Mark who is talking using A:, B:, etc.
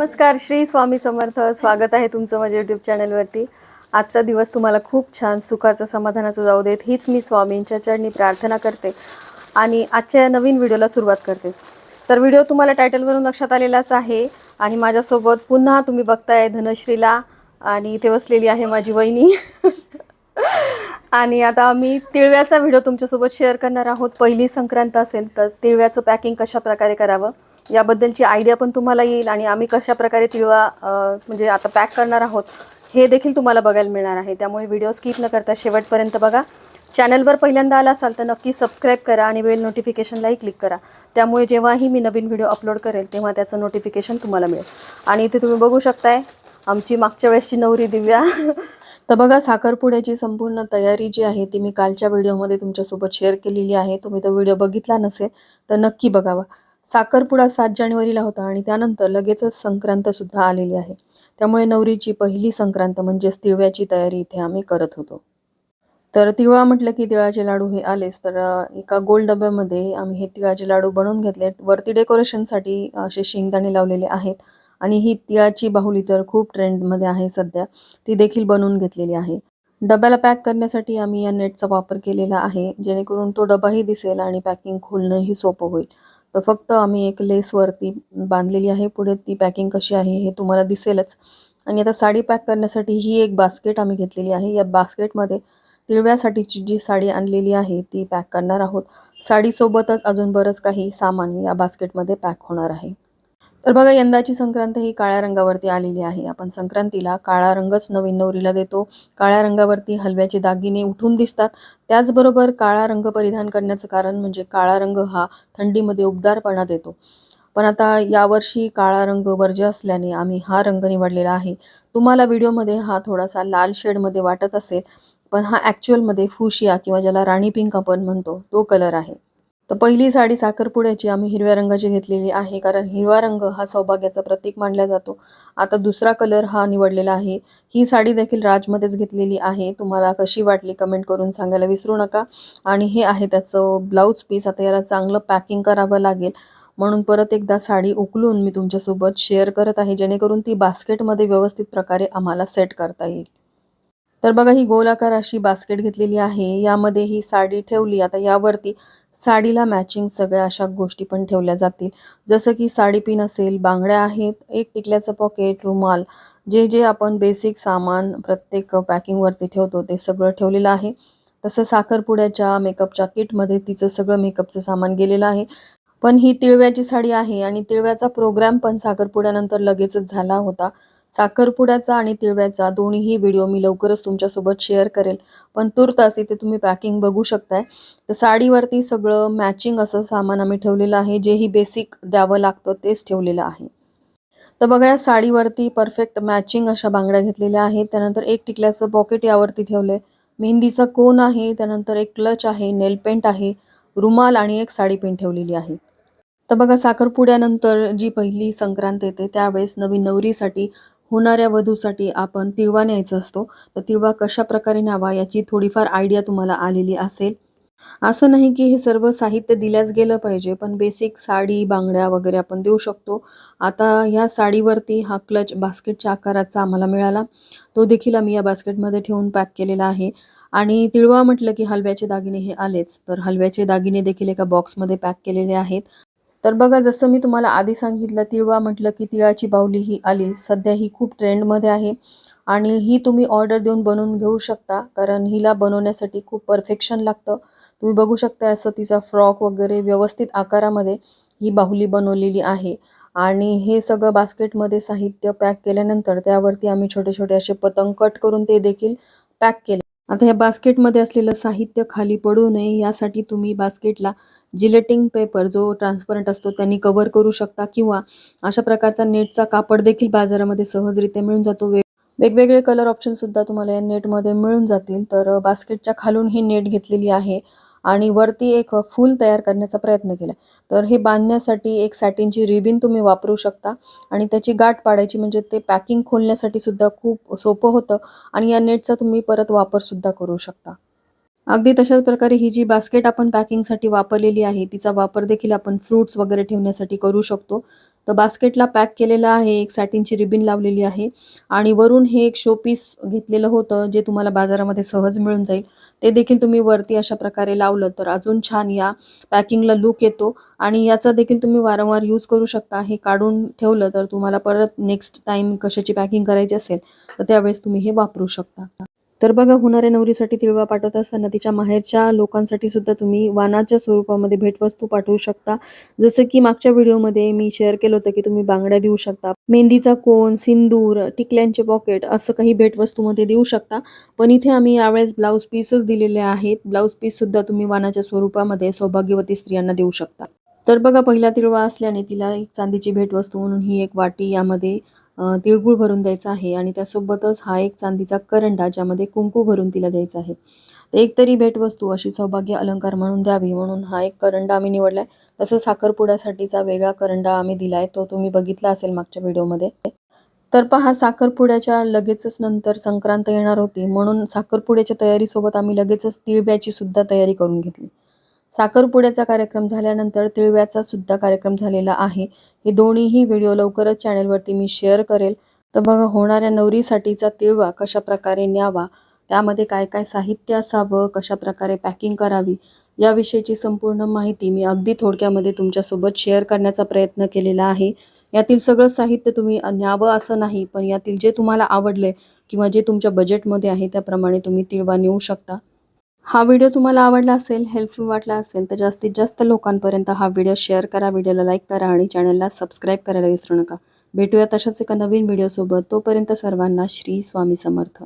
A: नमस्कार श्री स्वामी समर्थ. स्वागत आहे तुमचं माझ्या यूट्यूब चॅनलवरती आजचा दिवस तुम्हाला खूप छान सुखाचं समाधानाचं जाऊ देत. हीच मी स्वामींच्या चरणी प्रार्थना करते आणि आजच्या या नवीन व्हिडिओला सुरुवात करते. तर व्हिडिओ तुम्हाला टायटलवरून लक्षात आलेलाच आहे आणि माझ्यासोबत पुन्हा तुम्ही बघताय धनश्रीला आणि इथे बसलेली आहे माझी वहिनी. आणि आता आम्ही तिळव्याचा व्हिडिओ तुमच्यासोबत शेअर करणार आहोत. पहिली संक्रांत असेल तर तिळव्याचं पॅकिंग कशा प्रकारे करावं? याबद्दलची आयडिया पण तुम्हाला येईल आणि आम्ही कशा प्रकारे तिळवा म्हणजे आता पॅक करणार आहोत हे देखील तुम्हाला बघायला मिळणार आहे. त्यामुळे व्हिडिओ स्किप न करता शेवटपर्यंत बघा. चॅनलवर पहिल्यांदा आला असाल तर नक्की सबस्क्राईब करा आणि बेल नोटिफिकेशनलाही क्लिक करा. त्यामुळे जेव्हाही मी नवीन व्हिडिओ अपलोड करेल तेव्हा त्याचं नोटिफिकेशन तुम्हाला मिळेल. आणि इथे तुम्ही बघू शकताय आमची मागच्या वेळेसची नवरी दिव्या. तर बघा साखरपुड्याची संपूर्ण तयारी जी आहे ती मी कालच्या व्हिडिओमध्ये तुमच्यासोबत शेअर केलेली आहे. तुम्ही तो व्हिडिओ बघितला नसेल तर नक्की बघावा. साखरपुडा सात जानेवारीला होता आणि त्यानंतर लगेचच संक्रांत सुद्धा आलेली आहे. त्यामुळे नवरीची पहिली संक्रांत म्हणजेच तिळव्याची तयारी इथे आम्ही करत होतो. तर तिळवा म्हटलं की तिळाचे लाडू हे आलेच. तर एका गोल डब्यामध्ये आम्ही हे तिळाचे लाडू बनवून घेतले. वरती डेकोरेशनसाठी असे शेंगदाणे लावलेले आहेत. आणि ही तिळाची बाहुली तर खूप ट्रेंडमध्ये आहे सध्या. ती देखील बनवून घेतलेली आहे. डब्याला पॅक करण्यासाठी आम्ही या नेटचा वापर केलेला आहे. जेणेकरून तो डबाही दिसेल आणि पॅकिंग खोलणंही सोपं होईल. तर फक्त आम्ही एक लेसवरती बांधलेली आहे. पुढे ती पॅकिंग कशी आहे हे तुम्हाला दिसेलच. आणि आता साडी पॅक करण्यासाठी ही एक बास्केट आम्ही घेतलेली आहे. या बास्केटमध्ये तिळव्यासाठीची जी साडी आणलेली आहे ती पॅक करणार आहोत. साडीसोबतच अजून बरंच काही सामान या बास्केटमध्ये पॅक होणार आहे. तर बघा यंदाची संक्रांत ही काळ्या रंगावरती आलेली आहे. आपण संक्रांतीला काळा रंगच नवीन नवरीला देतो. काळ्या रंगावरती हलव्याचे दागिने उठून दिसतात. त्याचबरोबर काळा रंग परिधान करण्याचं कारण म्हणजे काळा रंग हा थंडीमध्ये उबदारपणा देतो. पण आता यावर्षी काळा रंग वर्ज्य असल्याने आम्ही हा रंग निवडलेला आहे. तुम्हाला व्हिडिओमध्ये हा थोडासा लाल शेडमध्ये वाटत असेल पण हा ॲक्च्युअलमध्ये फुशिया किंवा ज्याला राणी पिंक आपण म्हणतो तो कलर आहे. तर पहिली साडी साखरपुड्याची आम्ही हिरव्या रंगाची घेतलेली आहे कारण हिरवा रंग हा सौभाग्याचा प्रतीक मानला जातो. आता दुसरा कलर हा निवडलेला आहे. ही साडी देखील राजमध्येच घेतलेली आहे. तुम्हाला कशी वाटली कमेंट करून सांगायला विसरू नका. आणि हे आहे त्याचं ब्लाऊज पीस. आता याला चांगलं पॅकिंग करावं लागेल. म्हणून परत एकदा साडी उकलून मी तुमच्यासोबत शेअर करत आहे जेणेकरून ती बास्केटमध्ये व्यवस्थित प्रकारे आम्हाला सेट करता येईल. तर बघा ही गोलाकार अशी बास्केट घेतलेली आहे. यामध्ये ही साडी ठेवली. आता यावरती साडीला मॅचिंग सगळ्या अशा गोष्टी पण ठेवल्या जातील. जसं की साडी पिन असेल बांगड्या आहेत एक टिकल्याचं पॉकेट रुमाल जे जे आपण बेसिक सामान प्रत्येक पॅकिंगवरती ठेवतो ते सगळं ठेवलेलं आहे. तसं साखरपुड्याच्या मेकअपच्या किटमध्ये तिचं सगळं मेकअपचं सामान गेलेलं आहे. पण ही तिळव्याची साडी आहे आणि तिळव्याचा प्रोग्राम पण साखरपुड्यानंतर लगेचच झाला होता. साखरपुड्याचा आणि तिळव्याचा दोन्हीही व्हिडिओ मी लवकरच तुमच्यासोबत शेअर करेल. पण तुर्तास इथे तुम्ही पॅकिंग बघू शकताय. तर साडीवरती सगळं मॅचिंग असं सामान आम्ही ठेवलेलं आहे. जेही बेसिक द्यावं लागतं तेच ठेवलेलं आहे. तर बघा या साडीवरती परफेक्ट मॅचिंग अशा बांगड्या घेतलेल्या आहेत. त्यानंतर एक टिकल्याचं पॉकेट यावरती ठेवलंय. मेहंदीचं कोन आहे त्यानंतर एक क्लच आहे नेल पेंट आहे रुमाल आणि एक साडी पेंट ठेवलेली आहे. तर बघा साखरपुड्यानंतर जी पहिली संक्रांत येते त्यावेळेस नवीन नवरीसाठी होणाऱ्या वधूसाठी आपण तिळवा न्यायचा असतो. तर तिळवा कशा प्रकारे न्यावा याची थोडीफार आयडिया तुम्हाला आलेली असेल. असं नाही की हे सर्व साहित्य दिल्याच गेलं पाहिजे पण बेसिक साडी बांगड्या वगैरे आपण देऊ शकतो. आता ह्या साडीवरती हा क्लच बास्केटच्या आकाराचा आम्हाला मिळाला. तो देखील आम्ही या बास्केटमध्ये ठेवून पॅक केलेला आहे. आणि तिळवा म्हटलं की हलव्याचे दागिने हे आलेच. तर हलव्याचे दागिने देखील एका बॉक्समध्ये पॅक केलेले आहेत. तर बघा जसं मी तुम्हाला आधी सांगितलं तिळवा म्हटलं की तिळाची बाहुली ही आली. सध्या ही खूप ट्रेंडमध्ये आहे आणि ही तुम्ही ऑर्डर देऊन बनवून घेऊ शकता कारण हिला बनवण्यासाठी खूप परफेक्शन लागतं. तुम्ही बघू शकता असं तिचा फ्रॉक वगैरे व्यवस्थित आकारामध्ये ही बाहुली बनवलेली आहे. आणि हे सगळं बास्केटमध्ये साहित्य पॅक केल्यानंतर त्यावरती आम्ही छोटे छोटे असे पतंग कट करून ते देखील पॅक केले. आता ह्या बास्केटमध्ये असलेलं साहित्य खाली पडू नये यासाठी तुम्ही बास्केटला जिलेटिंग पेपर जो ट्रान्सपरंट असतो त्यांनी कव्हर करू शकता किंवा अशा प्रकारचा नेटचा कापड देखील बाजारामध्ये सहजरित्या मिळून जातो. वेग वेगवेगळे कलर ऑप्शन सुद्धा तुम्हाला या नेटमध्ये मिळून जातील. तर बास्केटच्या खालून ही नेट घेतलेली आहे. आणि वरती एक फूल तयार करण्याचा प्रयत्न केला. तर हे बांधण्यासाठी एक सॅटिनची रिबिन तुम्ही वापरू शकता. आणि त्याची गाठ पाडायची म्हणजे ते पॅकिंग खोलण्यासाठी सुद्धा खूप सोपं होतं. आणि या नेटचा तुम्ही परत वापर सुद्धा करू शकता. अगदी तशाच प्रकारे ही जी बास्केट आपण पॅकिंगसाठी वापरलेली आहे तिचा वापर देखील आपण फ्रूट्स वगैरे ठेवण्यासाठी करू शकतो. तर बास्केटला पॅक केलेलं आहे एक सॅटिनची रिबिन लावलेली आहे आणि वरून हे एक शो पीस घेतलेलं होतं जे तुम्हाला बाजारामध्ये सहज मिळून जाईल. ते देखील तुम्ही वरती अशा प्रकारे लावलं तर अजून छान या पॅकिंगला लुक येतो आणि याचा देखील तुम्ही वारंवार यूज करू शकता. हे काढून ठेवलं तर तुम्हाला परत नेक्स्ट टाईम कशाची पॅकिंग करायची असेल तर त्यावेळेस तुम्ही हे वापरू शकता. तर बघा होणाऱ्या नवरीसाठी तिळवा पाठवत असताना तिच्या माहेरच्या लोकांसाठी सुद्धा तुम्ही वानाच्या स्वरूपामध्ये भेटवस्तू पाठवू शकता. जसं की मागच्या व्हिडिओमध्ये मी शेअर केलं होतं की तुम्ही बांगड्या देऊ शकता मेहंदीचा कोन सिंदूर टिकल्यांचे पॉकेट असं काही भेटवस्तूमध्ये देऊ शकता. पण इथे आम्ही यावेळेस ब्लाऊज पीसच दिलेले आहेत. ब्लाऊज पीस सुद्धा तुम्ही वानाच्या स्वरूपामध्ये सौभाग्यवती स्त्रियांना देऊ शकता. तर बघा पहिला तिळवा असल्याने तिला एक चांदीची भेटवस्तू म्हणून ही एक वाटी यामध्ये तिळगुळ भरून द्यायचा आहे आणि त्यासोबतच हा एक चांदीचा करंडा ज्यामध्ये कुंकू भरून तिला द्यायचा आहे. तर एक तरी भेटवस्तू अशी सौभाग्य अलंकार म्हणून द्यावी म्हणून हा एक करंडा आम्ही निवडलाय. तसंच साखरपुड्यासाठीचा वेगळा करंडा आम्ही दिलाय तो तुम्ही बघितला असेल मागच्या व्हिडिओमध्ये. तर पहा साखरपुड्याच्या लगेचच नंतर संक्रांत येणार होती म्हणून साखरपुड्याच्या तयारीसोबत आम्ही लगेचच तिळब्याची सुद्धा तयारी करून घेतली. साखरपुड्याचा कार्यक्रम झाल्यानंतर तिळव्याचा सुद्धा कार्यक्रम झालेला आहे. हे दोन्हीही व्हिडिओ लवकरच चॅनेलवरती मी शेअर करेल. तर बघा होणाऱ्या नवरीसाठीचा तिळवा कशा प्रकारे न्यावा त्यामध्ये काय काय साहित्य असावं कशा प्रकारे पॅकिंग करावी याविषयीची संपूर्ण माहिती मी अगदी थोडक्यामध्ये तुमच्यासोबत शेअर करण्याचा प्रयत्न केलेला आहे. यातील सगळं साहित्य तुम्ही न्यावं असं नाही पण यातील जे तुम्हाला आवडले किंवा जे तुमच्या बजेटमध्ये आहे त्याप्रमाणे तुम्ही तिळवा नेऊ शकता. हा व्हिडिओ तुम्हाला आवडला असेल हेल्पफुल वाटला असेल तर जास्तीत जास्त लोकांपर्यंत हा व्हिडिओ शेअर करा व्हिडिओला लाईक करा आणि चॅनलला सबस्क्राईब करायला विसरू नका. भेटूया तशाच एका नवीन व्हिडिओसोबत. तोपर्यंत सर्वांना श्री स्वामी समर्थ.